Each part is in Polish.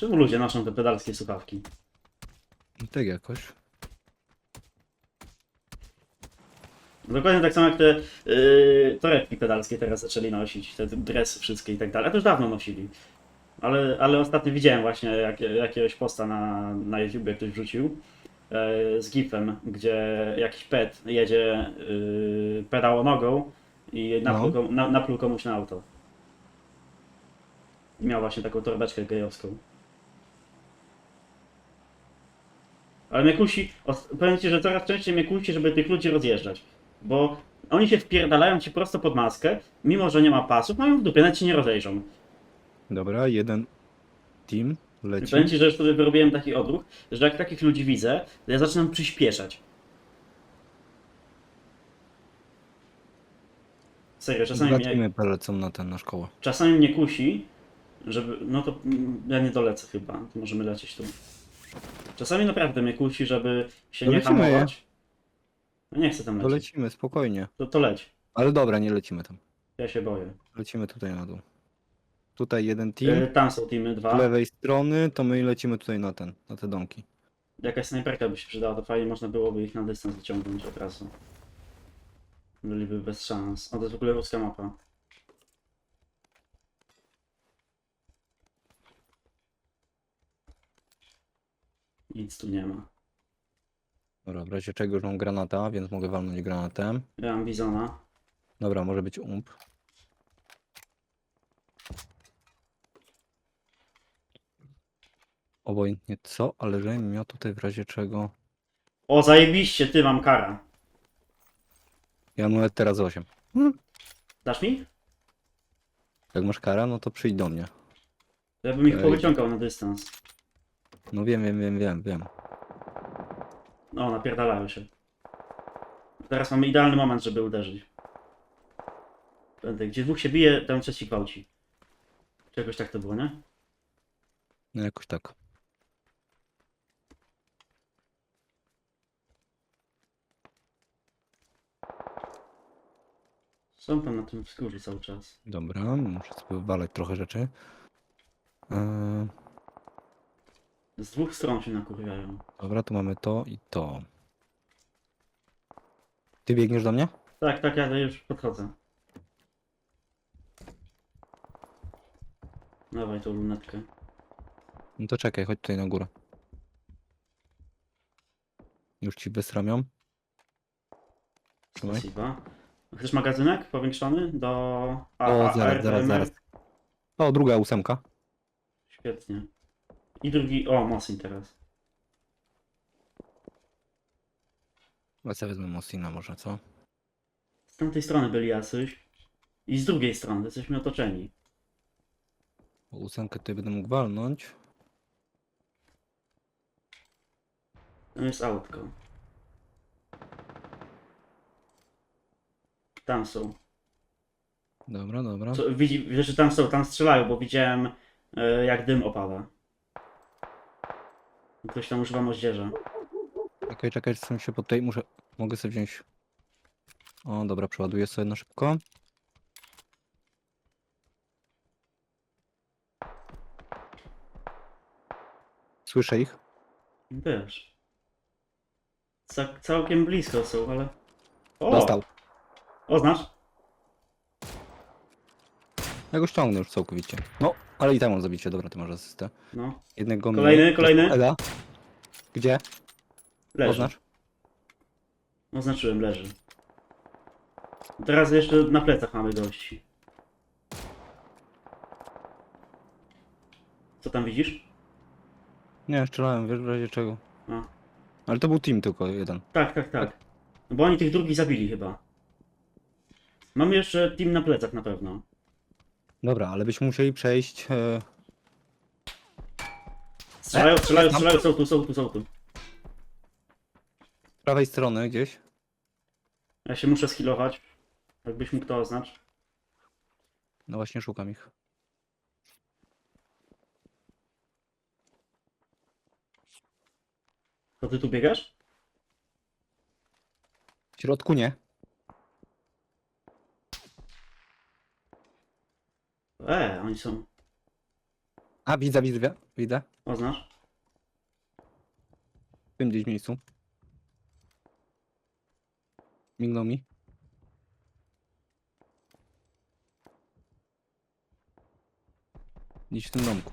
Czemu ludzie noszą te pedalskie słuchawki? Tak jakoś. Dokładnie tak samo jak te yy, torebki pedalskie teraz zaczęli nosić, te dresy wszystkie i tak dalej. A to już dawno nosili. Ale, ale ostatnio widziałem właśnie jak, jakiegoś posta na, na YouTubie ktoś wrzucił e, z gifem, gdzie jakiś pet jedzie yy, pedało nogą i napluł, No. na, napluł komuś na auto. I miał właśnie taką torebeczkę gejowską. Ale mnie kusi, os- powiem ci, że coraz częściej mnie kusi, żeby tych ludzi rozjeżdżać. Bo oni się wpierdalają ci prosto pod maskę, mimo że nie ma pasów, mają w dupie, nawet ci nie rozejrzą. Dobra, jeden team leci. powiem ci, że już sobie wyrobiłem taki odruch, że jak takich ludzi widzę, to ja zaczynam przyspieszać. Serio, czasami Dwa mnie, teamy polecą na ten, na szkołę. czasami mnie kusi, żeby, no to mm, ja nie dolecę chyba, to możemy lecieć tu. Czasami naprawdę mnie kusi, żeby się nie Dolecimy je. hamować. No nie chcę tam To lecieć. lecimy, spokojnie. To, to leć. Ale dobra, nie lecimy tam. Ja się boję. Lecimy tutaj na dół. Tutaj jeden team. E, Tam są teamy Z dwa. lewej strony to my lecimy tutaj na ten, na te domki. Jakaś snajperka by się przydała, to fajnie można byłoby ich na dystans wyciągnąć od razu. Byliby bez szans. O, to jest w ogóle ruska mapa. Nic tu nie ma. Dobra, w razie czego już mam granata, więc mogę walnąć granatem. Ja mam Bizona. Dobra, może być ump. Obojętnie co, ale żebym miał tutaj w razie czego. O, zajebiście, ty mam kara. Ja mam teraz 8. Dasz mi? Jak masz kara, no to przyjdź do mnie. Ja bym ich Ej. powyciągał na dystans. No wiem, wiem, wiem, wiem, wiem. O, napierdalają się. Teraz mamy idealny moment, żeby uderzyć. Będę, gdzie dwóch się bije, tam trzeci gwałci. Czegoś tak to było, nie? No jakoś tak. Są tam na tym wzgórzu cały czas. Dobra, muszę sobie wywalać trochę rzeczy. Eee, Z dwóch stron się nakurwiają. dobra, tu mamy to i to. Ty biegniesz do mnie? Tak, tak, ja już podchodzę. Dawaj tą lunetkę. No to czekaj, chodź tutaj na górę. Już ci wysramią. Trzymaj. Spasiba. Chcesz magazynek powiększony do... A, O, a, zaraz, zaraz, zaraz. O, druga ósemka. Świetnie. I drugi... O, Mosin teraz. Ja sobie wezmę Mosina może, co? Z tamtej strony byli jacyś. I z drugiej strony, jesteśmy otoczeni. Bo ósemkę tutaj będę mógł walnąć. Tam jest autko. Tam są. Dobra, dobra. Co, widzi, wiesz, że tam są, tam strzelają, bo widziałem e, jak dym opada. Ktoś tam używa moździerza. Czekaj, czekaj, chcę się po tej, muszę, mogę sobie wziąć. O, dobra, przeładuję sobie na szybko. Słyszę ich. Wiesz. Ca całkiem blisko są, ale... O! Dostał. Oznacz? Ja go ściągnę już całkowicie. No, ale i tam mam zabicie, dobra, ty masz asystę. No. Jednego Kolejny, mniej. kolejny. Eda. Gdzie? Leży. Oznacz? Oznaczyłem, leży. Teraz jeszcze na plecach mamy gości. Co tam widzisz? Nie, strzelałem, wiesz, w razie czego. A. Ale to był team tylko jeden. Tak, tak, tak. No bo oni tych drugich zabili chyba. Mamy jeszcze team na plecach na pewno. Dobra, ale byśmy musieli przejść. E... Strzelają, strzelają, strzelają, są tu, są tu, są tu. z prawej strony gdzieś. Ja się muszę skillować. Jakbyś mógł to oznacz. No właśnie szukam ich. To ty tu biegasz? W środku nie. E, oni są. A, widzę, widzę, widzę. Oznacz. W tym gdzieś miejscu. Mignął mi. Gdzieś w tym domku.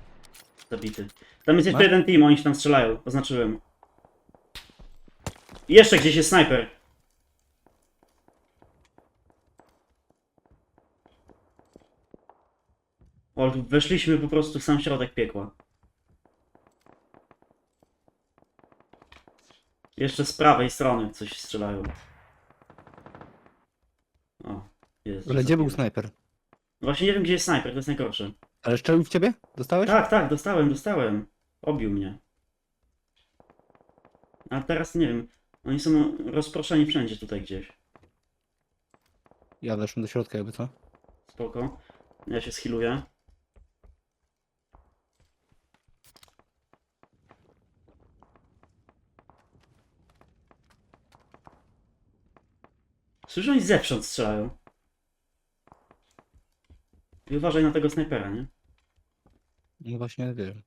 Zabity. Tam jest jeszcze jeden team, oni się tam strzelają. Oznaczyłem. I jeszcze gdzieś jest snajper. O, tu weszliśmy po prostu w sam środek piekła. Jeszcze z prawej strony coś strzelają. O, jest. Ale gdzie był snajper? Właśnie nie wiem, gdzie jest snajper, to jest najgorsze. Ale strzelił w ciebie? Dostałeś? Tak, tak, dostałem, dostałem. Obił mnie. A teraz nie wiem. Oni są rozproszeni wszędzie tutaj gdzieś. Ja weszłem do środka jakby co? Spoko. Ja się schiluję. Słyszę, oni zewsząd strzelają. I uważaj na tego snajpera, nie? No właśnie wiem.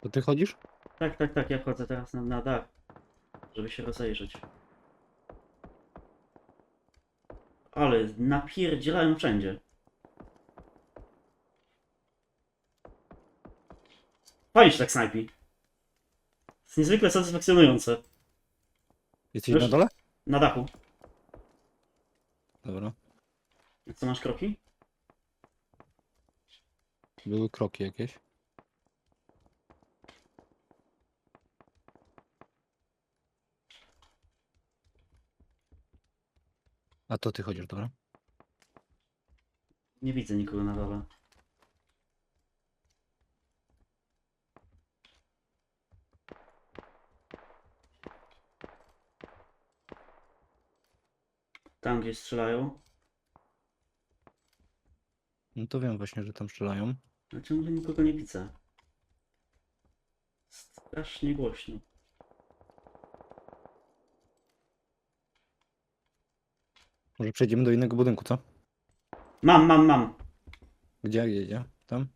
To ty chodzisz? Tak, tak, tak, ja wchodzę teraz na, na dach, żeby się rozejrzeć. Ale napierdzielają wszędzie. Się tak snajpi. jest niezwykle satysfakcjonujące. Jesteś Już? na dole? Na dachu. Dobra. Co masz kroki? Były kroki jakieś. A to ty chodzisz, dobra? Nie widzę nikogo na dole. Tam gdzieś strzelają. No to wiem właśnie, że tam strzelają. Ale ciągle nikogo nie widzę. Strasznie głośno. Może przejdziemy do innego budynku, co? Mam, mam, mam. Gdzie, gdzie, gdzie? Tam?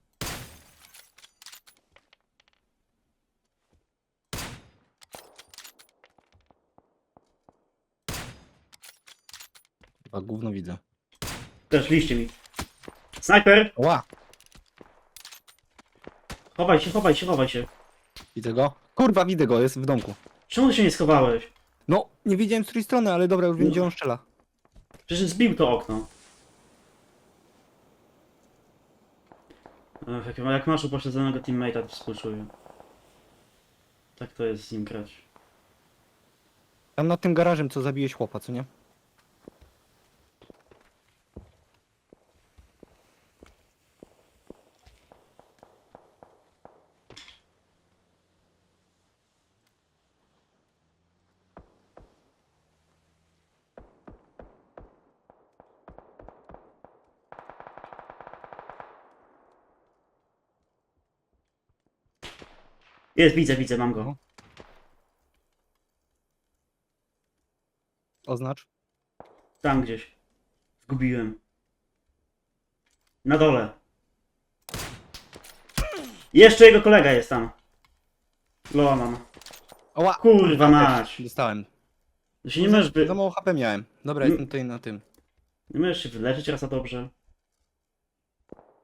Chyba gówno widzę. Też liście mi. Snajper! Ła! Chowaj się, chowaj się, chowaj się. Widzę go. Kurwa, widzę go, jest w domku. Czemu ty się nie schowałeś? No, nie widziałem z której strony, ale dobra, już wiem gdzie on strzela. Przecież zbił to okno. Ech, jak, jak masz upośledzonego teammate'a, to współczuję. Tak to jest z nim grać. Tam nad tym garażem, co zabiłeś chłopa, co nie? Jest, widzę, widzę, mam go. Oznacz. Tam gdzieś. Zgubiłem. Na dole. Jeszcze jego kolega jest tam. Loa mam. Oła! Kurwa mać. Dostałem. To się nie możesz. Za mało HP miałem. Dobra, Mm. jestem tutaj na tym. nie możesz się wyleczyć raz a dobrze.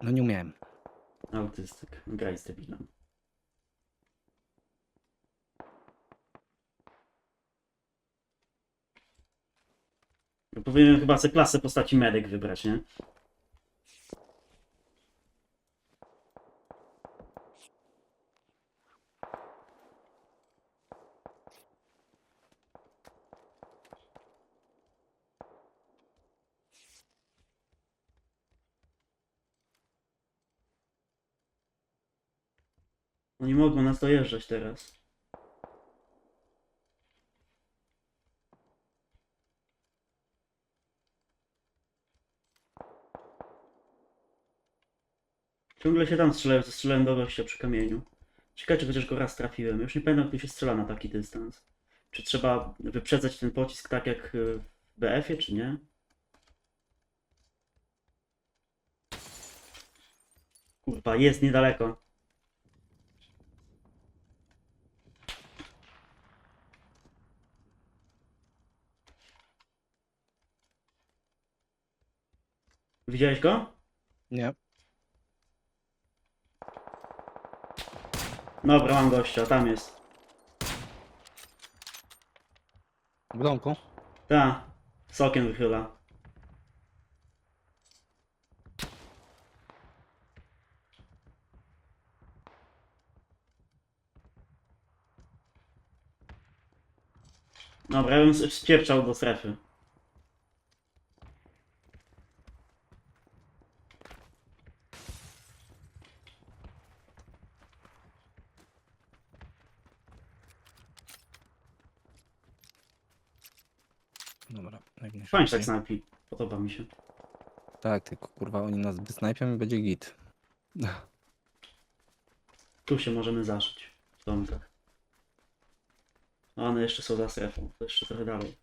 No nie umiałem. Autystyk. Graj z debilem. Powinienem chyba sobie klasę postaci medyk wybrać, nie? Oni mogą nas dojeżdżać teraz. Ciągle się tam strzelałem, strzelałem do gościa przy kamieniu. Ciekawe, czy chociaż go raz trafiłem. Już nie pamiętam, jak się strzela na taki dystans. Czy trzeba wyprzedzać ten pocisk tak jak y, w BF-ie, czy nie? Kurwa, jest niedaleko. Widziałeś go? Nie. Dobra, mam gościa, tam jest. W domku. Ta, sokiem wychyla. Dobra, ja bym spieprzał do strefy. Dobra. jak Fajnie tak najszybciej. snajpi. Podoba mi się. Tak, tylko kurwa oni nas wysnajpią i będzie git. Tu się możemy zaszyć. W domkach. A one jeszcze są za strefą. To jeszcze trochę dalej.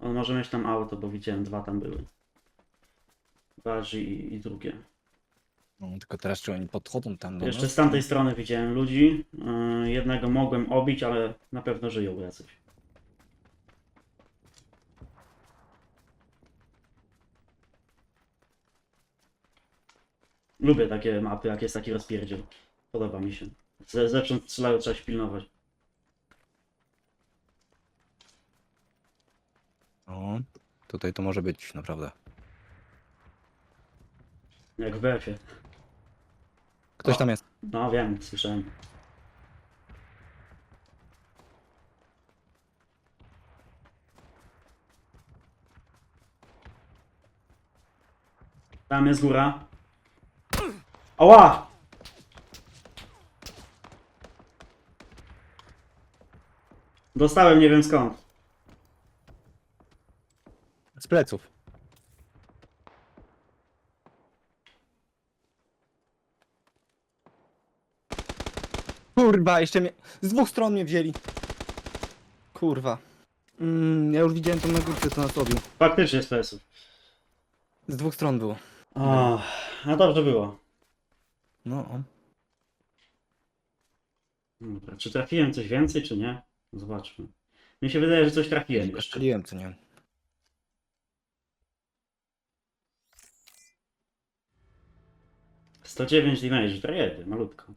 On może mieć tam auto, bo widziałem dwa tam były. Barzy i, i drugie. No, tylko teraz czy oni podchodzą tam do Jeszcze nas? z tamtej strony widziałem ludzi. Yy, jednego mogłem obić, ale na pewno żyją jacyś. Lubię takie mapy, jak jest taki rozpierdziel. Podoba mi się. Ze zewsząd strzelają, trzeba się pilnować. O, tutaj to może być naprawdę. Jak w BF-ie. Ktoś tam jest. No wiem, słyszałem. Tam jest góra. Oła! Dostałem nie wiem skąd. Z pleców. Kurwa, jeszcze mnie. Z dwóch stron mnie wzięli. Kurwa. Mm, ja już widziałem tą nagórkę, co nas obił. Faktycznie z PS-ów. Z dwóch stron było. O, no dobrze było. No. Dobra, czy trafiłem coś więcej, czy nie? Zobaczmy. Mi się wydaje, że coś trafiłem jeszcze. strzeliłem, co nie. Sto dziewięć damage, to jedy, malutko.